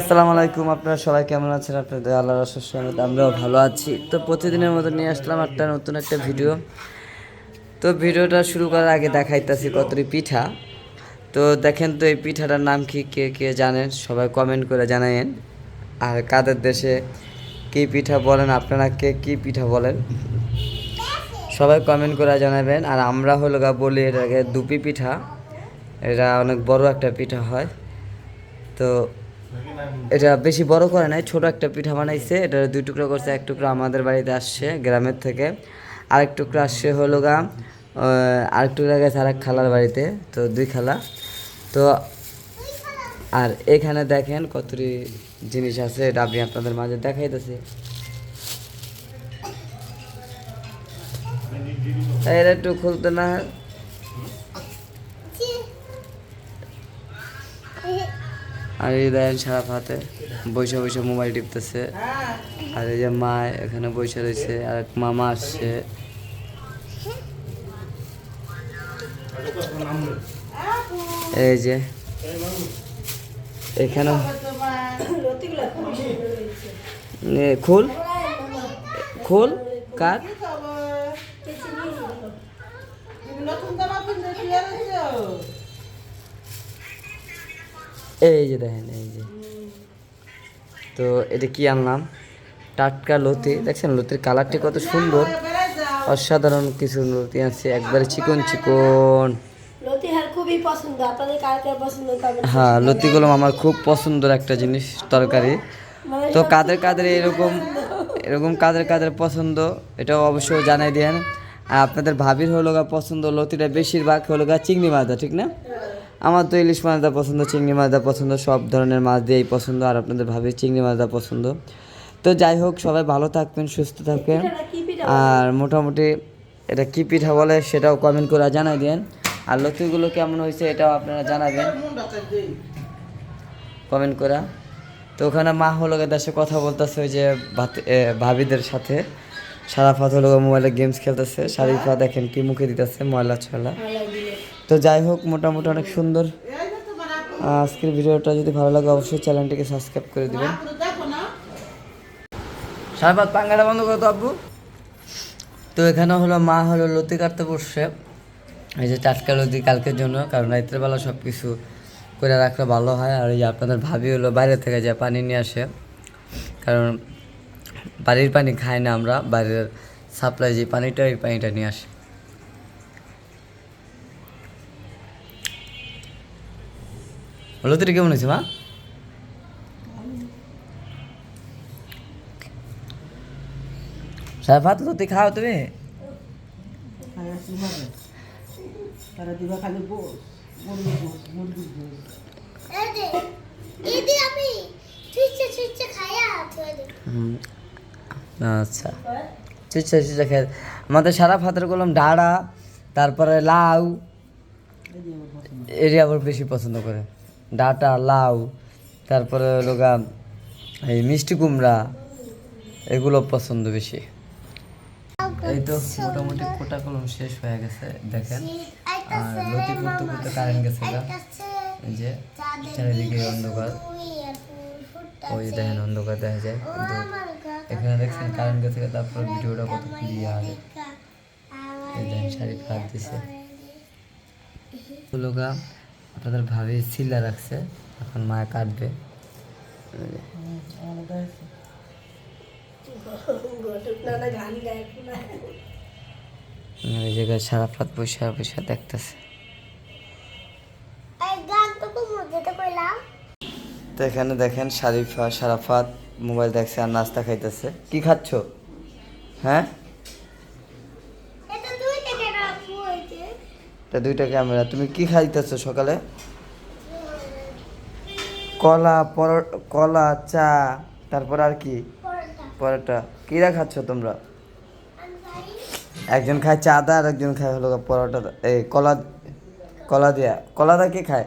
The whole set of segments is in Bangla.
আসসালামু আলাইকুম, আপনারা সবাই কেমন আছেন? আপনাদের আল্লাহ রসমেত আমরাও ভালো আছি। তো প্রতিদিনের মতো নিয়ে আসলাম একটা নতুন একটা ভিডিও। তো ভিডিওটা শুরু করার আগে দেখাইতেছি কতটি পিঠা। তো দেখেন তো এই পিঠাটার নাম কি, কে কে জানেন? সবাই কমেন্ট করে জানায়েন। আর কাদের দেশে কী পিঠা বলেন, আপনারা কে কী পিঠা বলেন? সবাই কমেন্ট করে জানাবেন। আর আমরা হলো গা বলি এটাকে দুপি পিঠা। এটা অনেক বড় একটা পিঠা হয়। তো এটা বেশি বড় করে নাই, ছোট একটা পিঠা বানাইছে। এটা দুই টুকরো করছে, এক টুকরো আমাদের বাড়িতে আসছে, গ্রামের থেকে। আরেক টুকরো আসছে হলো গা আরেক টুকরো গেছে আরেক খালার বাড়িতে, তো দুই খালা। তো আর এখানে দেখেন কতটি জিনিস আছে, এটা আমি আপনাদের মাঝে দেখাইতেছি। এটা একটু খুলতে না। আর এই দেখেন সারা হাতে বসে বসে মোবাইল টিপতেছে। আর এই যে মা এখানে বসে রয়েছে, আর এক মামা আসছে। এই যে এখানে খুল। খুল কার এই যে দেখেন এই যে। তো এটা কি আনলাম? টাটকা লতি। দেখছেন লতির কালারটি কত সুন্দর। অসাধারণ কিছু লতি আছে একবারে চিকন চিকন। করবেন হ্যাঁ লতিগুলো আমার খুব পছন্দের একটা জিনিস তরকারি। মানে তো কাদের কাদের এরকম এরকম কাদের কাদের পছন্দ এটাও অবশ্যই জানাই দেন। আর আপনাদের ভাবির হলো গা পছন্দ লতিটা বেশিরভাগ হলো গা চিংড়ি মাছটা ঠিক না? আমার তো ইলিশ মাছটা পছন্দ চিংড়ি মাছটা পছন্দ সব ধরনের মাছ দিয়েই পছন্দ আর আপনাদের ভাবির চিংড়ি মাছটা পছন্দ। তো যাই হোক সবাই ভালো থাকবেন সুস্থ থাকবেন। আর মোটামুটি এটা কি পিঠা বলে সেটাও কমেন্ট করে জানাই দেন। আর লতিগুলো কেমন হয়েছে এটাও আপনারা জানাবেন। কমেন্ট করা। তো ওখানে মা হলো গিয়ে দেশে কথা বলতেছে ওই যে ভাবিদের সাথে। সারা সারাফাত হলো মোবাইলে গেমস খেলতেছে। শারিফা দেখেন কি মুখে দিতেছে ময়লা ছয়লা। তো যাই হোক, মোটামুটি অনেক সুন্দর। আজকের ভিডিওটা যদি ভালো লাগে, অবশ্যই চ্যানেলটিকে সাবস্ক্রাইব করে দেবেন। সারাফাত পাঙ্গাটা বন্ধ করো তো আব্বু। তো এখানে হলো, মা হলো লতি কাটতে বসছে। এই যে টাটকা লতি কালকের জন্য, কারণ রাত্রের বেলা সব কিছু করে রাখলে ভালো হয়। আর এই যে আপনাদের ভাবি হলো, বাইরে থেকে যে পানি নিয়ে আসে। কারণ বাড়ির পানি খাই না আমরা, বাইরের সাপ্লাই যে পানিটা ওই পানিটা নিয়ে আসে। লতিটা কেমন হয়েছে, মা? সাফাত লতি খাও তুমি? আচ্ছা। আমাদের সারা ফাতের কলম ডাড়া, তারপরে লাউ। এরি আবার বেশি পছন্দ করে। ডাটা, লাউ, তারপরে হলো এই মিষ্টি কুমড়া, এগুলো পছন্দ বেশি। এই তো মোটামুটি কোটা কলম শেষ হয়ে গেছে, দেখেন। আর লতি করতে করতে কারেন্ট গেছে গা। যে, চারিদিকে অন্ধকার। ওই দেখেন অন্ধকার দেখা যায়। কিন্তু এখানে দেখছেন কারেন্ট গেছে তারপর ভিডিওটা কত ক্লিয়ার এই দেখেন শাড়ি ফাঁক দিছে। গা আপনাদের ভাবি সিলা রাখছে, এখন মায়ে কাটবে। এই জায়গায় সারা ফাত পয়সা পয়সা দেখতেছে। তো এখানে দেখেন শারিফা সারাফাত মোবাইল দেখছে আর নাস্তা খাইতেছে। কি খাচ্ছ? হ্যাঁ এটা দুই থেকে রাখব হইছে তা দুইটা ক্যামেরা তুমি কি খাইতেছো সকালে? কলা পর কলা চা তারপর আর কি? পরোটা। পরোটা। কিরা খাচ্ছ তোমরা? একজন খায় চা দা আর একজন খায় হলো পরোটা এই কলা কলা দিয়া। কলা দা কে খায়?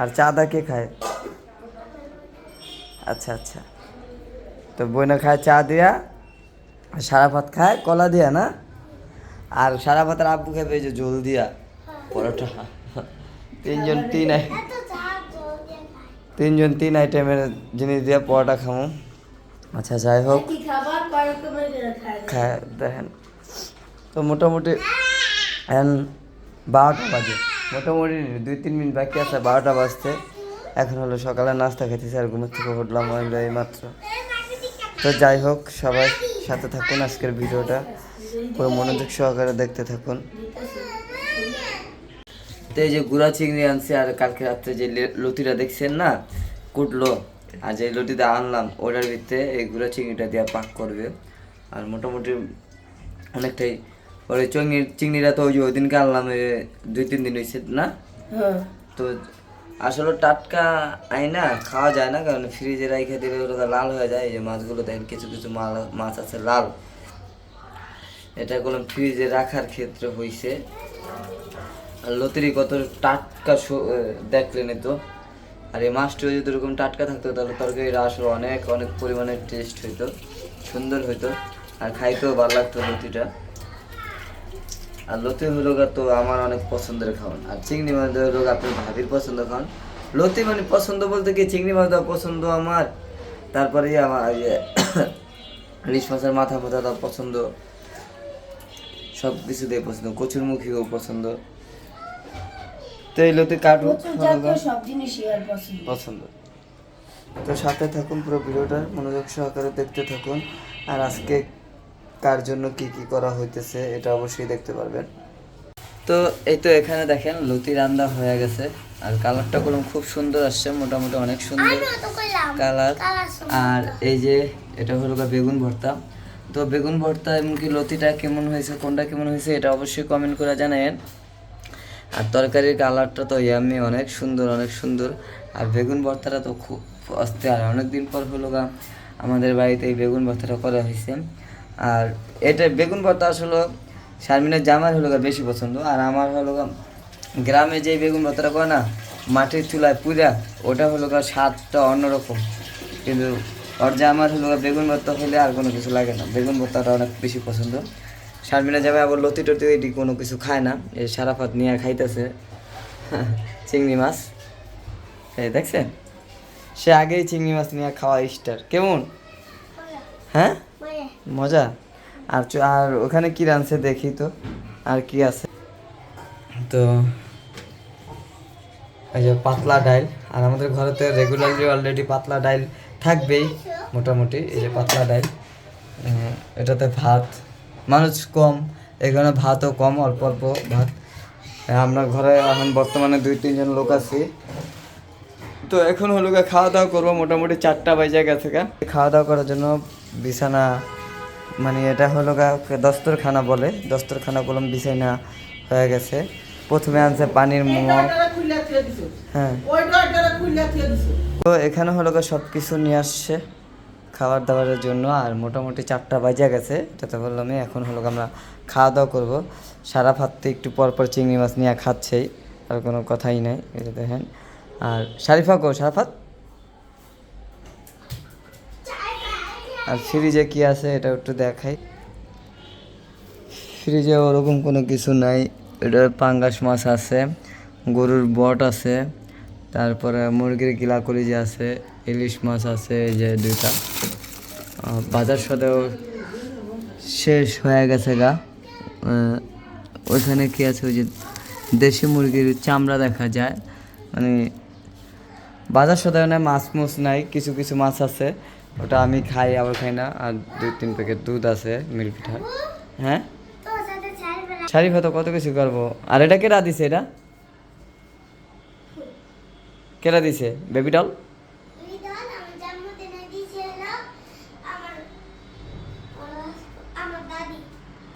আর চা দা কে খায়? আচ্ছা আচ্ছা। তো বইনা খায় চা দিয়া আর সারা ভাত খায় কলা দিয়া না? আর সারা ভাতের আব্বু খাবে এই যে জল দিয়া? পরোটা? তিনজন তিন তিনজন তিন আইটেমের জিনিস দিয়ে পরোটা খামো। আচ্ছা যাই হোক। খায়। খায় দেখেন। তো মোটামুটি এখন বারোটা বাজে। মোটামুটি দুই তিন মিনিট বাকি আছে বারোটা বাজতে। এখন হলো সকালে নাস্তা খেতেছি আর ঘুমের থেকে উঠলাম এই মাত্র তো যাই হোক সবাই সাথে থাকুন আজকের ভিডিওটা। পুরো মনোযোগ সহকারে দেখতে থাকুন। তো এই যে গুড়া চিংড়ি আনছি আর কালকে রাত্রে যে লতিটা দেখছেন না কুটলো আর যে লতিটা আনলাম ওটার ভিতরে এই গুড়া চিংড়িটা দিয়ে পাক করবে। আর মোটামুটি অনেকটাই ওই চিংড়ি চিংড়িটা তো ওই যে ওই দিনকে আনলাম দুই তিন দিন হয়েছে না? হ্যাঁ। তো আসলে টাটকা আই না খাওয়া যায় না কারণ ফ্রিজে রাইখে দিলে ওটা লাল হয়ে যায় এই যে মাছগুলো দেখেন কিছু কিছু মাল মাছ আছে লাল। এটা কোনো ফ্রিজে রাখার ক্ষেত্রে হয়েছে আর লতিরি কত টাটকা দেখলেন তো আর এই মাছটিও যদি এরকম টাটকা থাকতো, তাহলে তরকারিটা আসলে অনেক অনেক পরিমাণে টেস্ট হইতো, সুন্দর হইতো, আর খাইতেও ভালো লাগতো লতিটা। আর লতি হলো তো আমার অনেক পছন্দের খাওয়ান। আর চিংড়ি মাছ হলো গা আপনার ভাবির পছন্দ খাওয়ান। লতি মানে পছন্দ বলতে কি, চিংড়ি মাছ দেওয়া পছন্দ আমার তারপরে আমার ইয়ে ইলিশ মাছের মাথা মাথা দেওয়া পছন্দ সব কিছু দিয়ে পছন্দ কচুর মুখিও পছন্দ তো এই লতি কাটু পছন্দ। তো সাথে থাকুন পুরো ভিডিওটা মনোযোগ সহকারে দেখতে থাকুন। আর আজকে কার জন্য কি কি করা হইতেছে এটা অবশ্যই দেখতে পারবেন। তো এই তো এখানে দেখেন লতি রান্না হয়ে গেছে। আর কালারটা করলাম খুব সুন্দর আসছে মোটামুটি অনেক সুন্দর কালার। আর এই যে এটা হলো বেগুন ভর্তা। তো বেগুন ভর্তা এমনকি লতিটা কেমন হয়েছে, কোনটা কেমন হয়েছে, এটা অবশ্যই কমেন্ট করে জানাবেন আর তরকারির কালারটা তো ইয়ামি অনেক সুন্দর অনেক সুন্দর। আর বেগুন ভর্তাটা তো খুব অস্থির আর অনেক দিন পর হলো গা, আমাদের বাড়িতে এই বেগুন ভর্তাটা করা হয়েছে। আর এটা বেগুন ভর্তা আসলে শারমিনের জামার হলো গা বেশি পছন্দ। আর আমার হলো গা, গ্রামে যে বেগুন ভর্তাটা করে না, মাটির চুলায় পুরা ওটা হলো গা স্বাদটা অন্যরকম। কিন্তু ওর জামার হলো বেগুন ভর্তা হলে আর কোনো কিছু লাগে না। বেগুন ভর্তাটা অনেক বেশি পছন্দ। শারমিনা যাবে আবার লতি টতি এটি কোনো কিছু খায় না। এই সারাফাত নিয়ে খাইতেছে। চিংড়ি মাছ। এই দেখছেন? সে আগেই চিংড়ি মাছ নিয়ে খাওয়া স্টার কেমন? হ্যাঁ? মজা? আর আর ওখানে কি রানছে দেখি তো। আর কি আছে? তো এই যে পাতলা ডাইল। আর আমাদের ঘরেতে রেগুলারলি অলরেডি পাতলা ডাইল থাকবেই, মোটামুটি, এই যে পাতলা ডাইল। এটাতে ভাত, মানুষ কম এখানে ভাতও কম, অল্প অল্প ভাত। আমরা ঘরে এখন বর্তমানে দুই, তিনজন লোক আছি। তো এখন হলো খাওয়া দাওয়া করব, মোটামুটি চারটা বাজে গেছে খাওয়া দাওয়া করার জন্য বিছানা মানে এটা হলো দস্তরখানা বলে। দস্তরখানা বললাম বিছানা হয়ে গেছে। প্রথমে আনছে পানির মোমো হ্যাঁ। তো এখানে হলো সব কিছু নিয়ে আসছে খাবার দাবারের জন্য আর মোটামুটি চারটা বাজে গেছে। এটাতে বললাম এখন হলো আমরা খাওয়া দাওয়া করব। সারা ফাত্তে একটু পর পর চিংড়ি মাছ নিয়ে খাচ্ছেই আর কোনো কথাই নাই এটা দেখেন। আর শারিফা কো শারাফাত আর ফ্রিজে কি আছে এটা একটু দেখাই। ফ্রিজে ওরকম কোনো কিছু নাই এটা পাঙ্গাস মাছ আছে। গরুর বট আছে তারপরে মুরগির গিলা কলিজা আছে ইলিশ মাছ আছে এই যে দুইটা। বাজার সদেও শেষ হয়ে গেছে গা। ওইখানে কি আছে ওই যে দেশি মুরগির চামড়া দেখা যায়। মানে বাজার সদায়নে মাছ মুছ নাই কিছু কিছু মাছ আছে। ওটা আমি খাই আবার খাই না। আর দুই তিন প্যাকেট দুধ আছে মিল পিঠা হ্যাঁ? শাড়ি ভাত কত কিছু করব? আর এটা কেরা দিছে এটা? কেরা দিছে? Baby doll?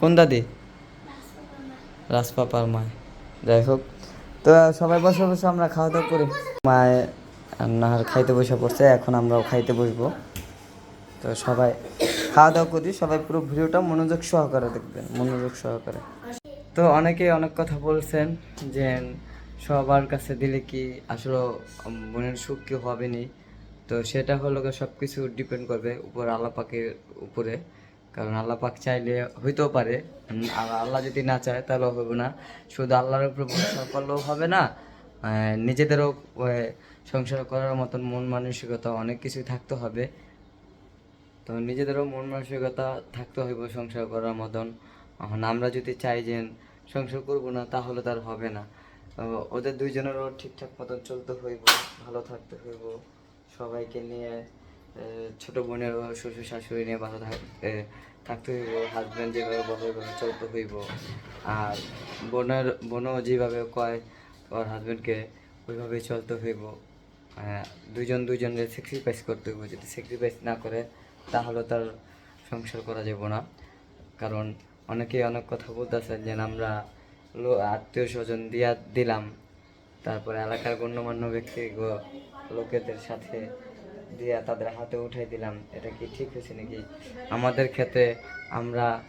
কোন দাদি? মা। রাজপাপার মায় যাই হোক তো সবাই বসে বসে আমরা খাওয়া দাওয়া করি। মায় নাহার খাইতে বসে পড়ছে এখন আমরাও খাইতে বসবো। তো সবাই খাওয়া দাওয়া করি সবাই পুরো ভিডিওটা মনোযোগ সহকারে দেখবেন মনোযোগ সহকারে। তো অনেকে অনেক কথা বলছেন যে সবার কাছে দিলে কি আসলে মনের সুখ কি হবে নি তো সেটা হলো সব কিছু ডিপেন্ড করবে উপর আল্লাহ পাকের উপরে। কারণ আল্লাহ পাক চাইলে হইতেও পারে। আর আল্লাহ যদি না চায় তাহলেও হবে না। শুধু আল্লাহর উপর ভরসা করলেও হবে না। নিজেদেরও সংসার করার মতন মন মানসিকতা অনেক কিছুই থাকতে হবে। তো নিজেদেরও মন মানসিকতা থাকতে হইব সংসার করার মতন। এখন আমরা যদি চাই যে সংসার করব না, তাহলে তার হবে না। ওদের দুইজনেরও ঠিকঠাক মতন চলতে হইব ভালো থাকতে হইব। সবাইকে নিয়ে ছোট বোনেরও শ্বশুর শাশুড়ি নিয়ে ভালো থাক এ, থাকতে হইব হাজব্যান্ড যেভাবে বলে ওইভাবে চলতে হইব। আর বোনের বোনও যেভাবে কয় ওর হাজব্যান্ডকে ওইভাবেই চলতে হইব। আহ, দুইজন দুইজনের স্যাক্রিফাইস করতে হবে যদি স্যাক্রিফাইস না করে তাহলে তার সংসার করা যাব না। কারণ অনেকেই অনেক কথা বলতেছে যে আমরা আত্মীয় স্বজন দিয়া দিলাম। তারপরে এলাকার গণ্যমান্য ব্যক্তি লোকেদের সাথে দিয়া তাদের হাতে উঠাই দিলাম। এটা কি ঠিক হয়েছে নাকি? আমাদের ক্ষেত্রে আমরা,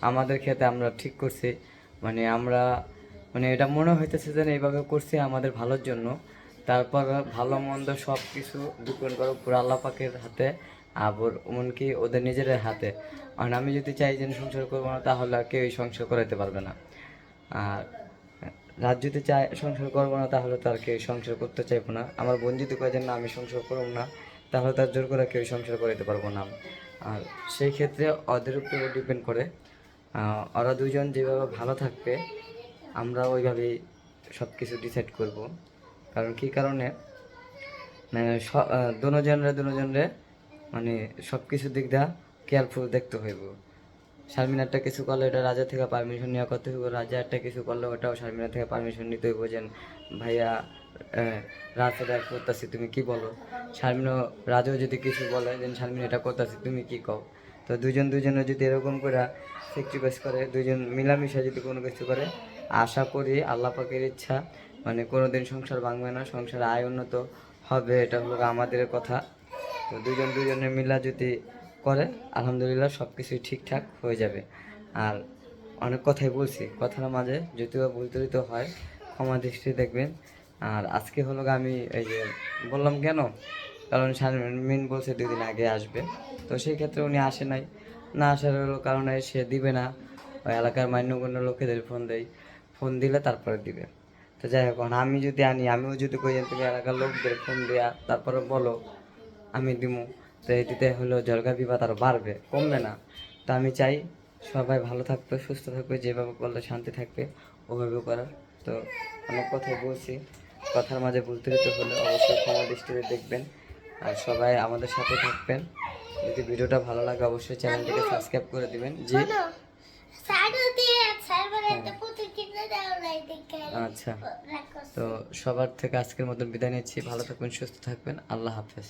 আমাদের ক্ষেত্রে আমরা ঠিক করছি। মানে আমরা মানে এটা মনে হইতেছে যে এইভাবে করছি আমাদের ভালোর জন্য। তারপর ভালো মন্দ সব কিছু ডিপেন্ড করো পুরো আল্লাহ পাকের হাতে আবার এমনকি ওদের নিজেদের হাতে। আর আমি যদি চাই যে সংসার করব না, তাহলে আর কেউই সংসার করাইতে পারবে না। আর রাত যদি চায় সংসার করব না, তাহলে তার কেউ সংসার করতে চাইব না। আমার বোন যদি কয় যে, না, আমি সংসার করব না, তাহলে তার জোর করে কেউ সংসার করাইতে পারব না। আর সেই ক্ষেত্রে ওদের উপরে ডিপেন্ড করে। ওরা দুজন যেভাবে ভালো থাকবে, আমরা ওইভাবেই সব কিছু ডিসাইড করব। কারণ কি কারণে? মানে দুজনরে দুজনরে মানে সব কিছু দিক দা কেয়ারফুল দেখতে হইব। শারমিনারটা কিছু করলে এটা রাজা থেকে পারমিশন নেওয়া করতে হইব। রাজা একটা কিছু করলে ওটাও শারমিনা থেকে পারমিশন নিতে হইব যে, ভাইয়া এটা করতেছি, তুমি কি বলো? শারমিনা রাজাও যদি কিছু বলে যে, শারমিনা, এটা করতেছি, তুমি কি কও? তো দুজন দুজনে যদি এরকম করে স্যাক্রিফাইস করে দুজন মিলামিশা যদি কোনো কিছু করে, আশা করি আল্লাহ পাকের ইচ্ছা মানে কোনোদিন সংসার ভাঙবে না, সংসার আয় উন্নত হবে, এটা হলো আমাদের কথা। তো দুজন দুজনের মিলা যদি করে, আলহামদুলিল্লাহ সব কিছুই ঠিকঠাক হয়ে যাবে। আর অনেক কথাই বলছি, কথার মাঝে যদিও ভুল ত্রুটি হয়, ক্ষমা দৃষ্টি দেখবেন। আর আজকে হলো আমি এই যে বললাম কেন? কারণ শারমিন বলছে দুই দিন আগে আসবে। তো সেই ক্ষেত্রে উনি আসে নাই। না আসার হলো কারণে সে দিবে না। ওই এলাকার মান্যগণ্য লোকেদের ফোন দেয়। ফোন দিলে তারপরে দিবে। তো যাই হোক আমি যদি আনি, আমিও যদি কই তুমি এলাকার লোকদের ফোন দেয়া, তারপরে বলো। আমি দিমু। তো এটিতে হলো জলগা বিবাদ আরও বাড়বে কমবে না। তো আমি চাই সবাই ভালো থাকবে সুস্থ থাকবে যেভাবে করলে শান্তি থাকবে ওভাবে করার। তো অনেক কথাই বলছি কথার মাঝে ভুল ত্রুটি হলে অবশ্যই ক্ষমা দৃষ্টিতে দেখবেন আর সবাই আমাদের সাথে থাকবেন। যদি ভিডিওটা ভালো লাগে অবশ্যই চ্যানেলটিকে সাবস্ক্রাইব করে দিবেন জি দেখে। আচ্ছা। তো সবার থেকে আজকের মতন বিদায় নিচ্ছি ভালো থাকবেন সুস্থ থাকবেন আল্লাহ হাফেজ।